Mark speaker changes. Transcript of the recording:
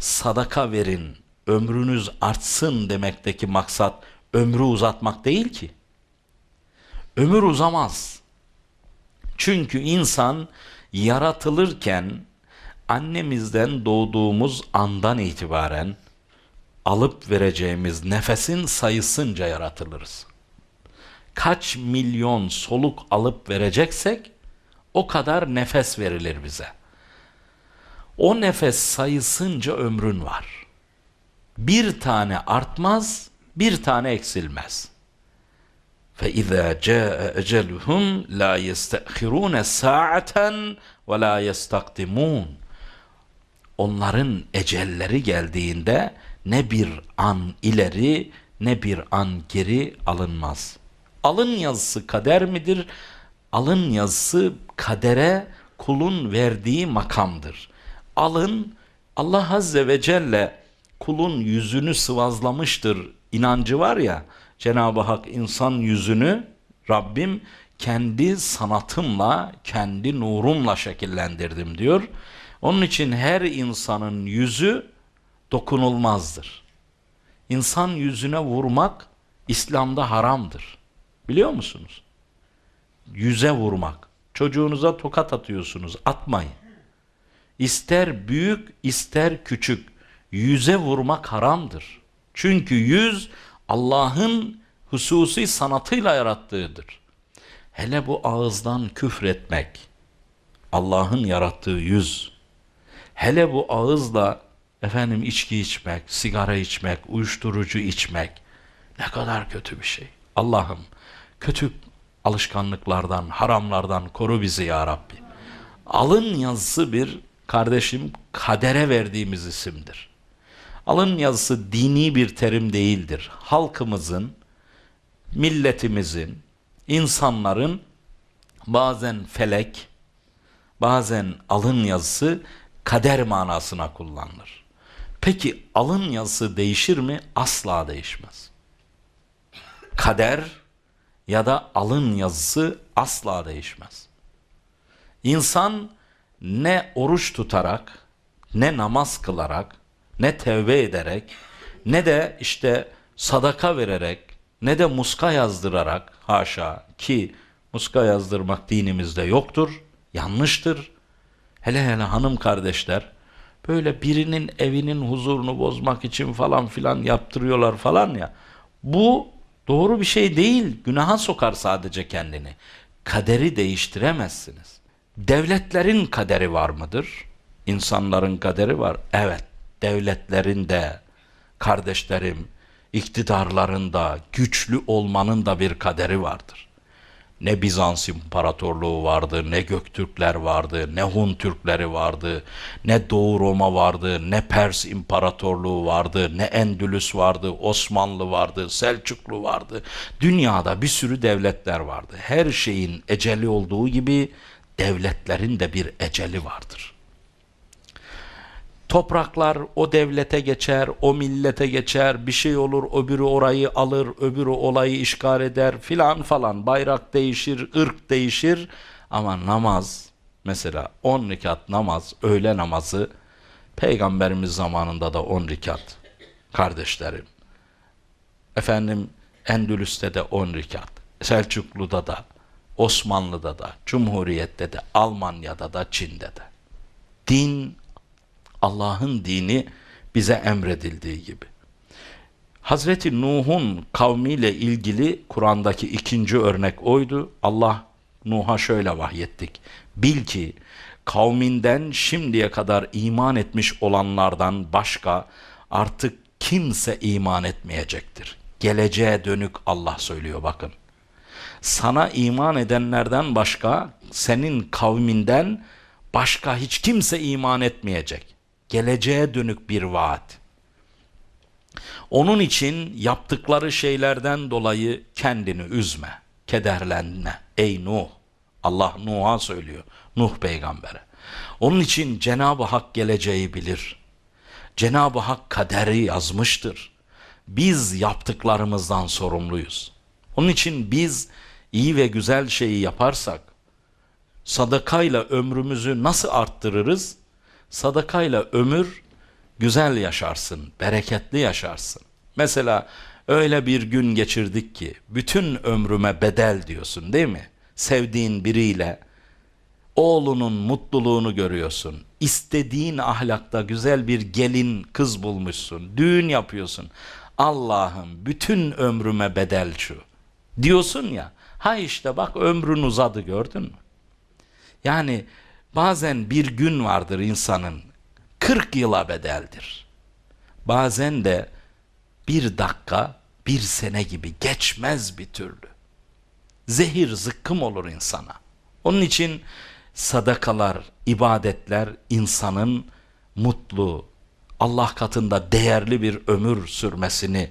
Speaker 1: sadaka verin, ömrünüz artsın demekteki maksat ömrü uzatmak değil ki. Ömür uzamaz. Çünkü insan yaratılırken annemizden doğduğumuz andan itibaren alıp vereceğimiz nefesin sayısınca yaratılırız. Kaç milyon soluk alıp vereceksek o kadar nefes verilir bize. O nefes sayısınca ömrün var. Bir tane artmaz, bir tane eksilmez. فَاِذَا جَاءَ اَجَلُهُمْ لَا يَسْتَأْخِرُونَ سَاعَةً وَلَا يَسْتَقْدِمُونَ Onların ecelleri geldiğinde ne bir an ileri ne bir an geri alınmaz. Alın yazısı kader midir? Alın yazısı kadere kulun verdiği makamdır. Alın Allah Azze ve Celle kulun yüzünü sıvazlamıştır inancı var ya Cenab-ı Hak insan yüzünü Rabbim kendi sanatımla, kendi nurumla şekillendirdim diyor. Onun için her insanın yüzü dokunulmazdır. İnsan yüzüne vurmak İslam'da haramdır. Biliyor musunuz? Yüze vurmak. Çocuğunuza tokat atıyorsunuz. Atmayın. İster büyük ister küçük yüze vurmak haramdır. Çünkü yüz Allah'ın hususi sanatıyla yarattığıdır. Hele bu ağızdan küfretmek, Allah'ın yarattığı yüz. Hele bu ağızla efendim içki içmek, sigara içmek, uyuşturucu içmek ne kadar kötü bir şey. Allah'ım kötü alışkanlıklardan, haramlardan koru bizi ya Rabbi. Alın yazısı bir kardeşim kadere verdiğimiz isimdir. Alın yazısı dini bir terim değildir. Halkımızın, milletimizin, insanların bazen felek, bazen alın yazısı kader manasına kullanılır. Peki alın yazısı değişir mi? Asla değişmez. Kader ya da alın yazısı asla değişmez. İnsan ne oruç tutarak, ne namaz kılarak, ne tevbe ederek, ne de işte sadaka vererek, ne de muska yazdırarak, haşa ki muska yazdırmak dinimizde yoktur, yanlıştır. Hele hele hanım kardeşler, böyle birinin evinin huzurunu bozmak için falan filan yaptırıyorlar falan ya. Bu doğru bir şey değil, günaha sokar sadece kendini. Kaderi değiştiremezsiniz. Devletlerin kaderi var mıdır? İnsanların kaderi var. Evet, devletlerin de, kardeşlerim, iktidarlarında, güçlü olmanın da bir kaderi vardır. Ne Bizans İmparatorluğu vardı, ne Göktürkler vardı, ne Hun Türkleri vardı, ne Doğu Roma vardı, ne Pers İmparatorluğu vardı, ne Endülüs vardı, Osmanlı vardı, Selçuklu vardı. Dünyada bir sürü devletler vardı. Her şeyin eceli olduğu gibi devletlerin de bir eceli vardır. Topraklar o devlete geçer, o millete geçer, bir şey olur, öbürü orayı alır, öbürü olayı işgal eder filan falan. Bayrak değişir, ırk değişir ama namaz, mesela 10 rekat namaz, öğle namazı, Peygamberimiz zamanında da 10 rekat kardeşlerim. Efendim Endülüs'te de 10 rekat, Selçuklu'da da, Osmanlı'da da, Cumhuriyet'te de, Almanya'da da, Çin'de de. Din Allah'ın dini bize emredildiği gibi. Hazreti Nuh'un kavmiyle ilgili Kur'an'daki ikinci örnek oydu. Allah Nuh'a şöyle vahyettik. Bil ki kavminden şimdiye kadar iman etmiş olanlardan başka artık kimse iman etmeyecektir. Geleceğe dönük Allah söylüyor bakın. Sana iman edenlerden başka senin kavminden başka hiç kimse iman etmeyecek geleceğe dönük bir vaat. Onun için yaptıkları şeylerden dolayı kendini üzme, kederlenme. Ey Nuh! Allah Nuh'a söylüyor, Nuh peygambere. Onun için Cenab-ı Hak geleceği bilir. Cenab-ı Hak kaderi yazmıştır. Biz yaptıklarımızdan sorumluyuz. Onun için biz iyi ve güzel şeyi yaparsak, sadakayla ömrümüzü nasıl arttırırız? sadakayla ömür güzel yaşarsın, bereketli yaşarsın. Mesela öyle bir gün geçirdik ki bütün ömrüme bedel diyorsun değil mi? Sevdiğin biriyle oğlunun mutluluğunu görüyorsun. İstediğin ahlakta güzel bir gelin kız bulmuşsun. Düğün yapıyorsun. Allah'ım bütün ömrüme bedel şu. Diyorsun ya. Ha işte bak ömrün uzadı gördün mü? Yani bazen bir gün vardır insanın 40 yıla bedeldir. Bazen de bir dakika bir sene gibi geçmez bir türlü. Zehir zıkkım olur insana. Onun için sadakalar, ibadetler insanın mutlu, Allah katında değerli bir ömür sürmesini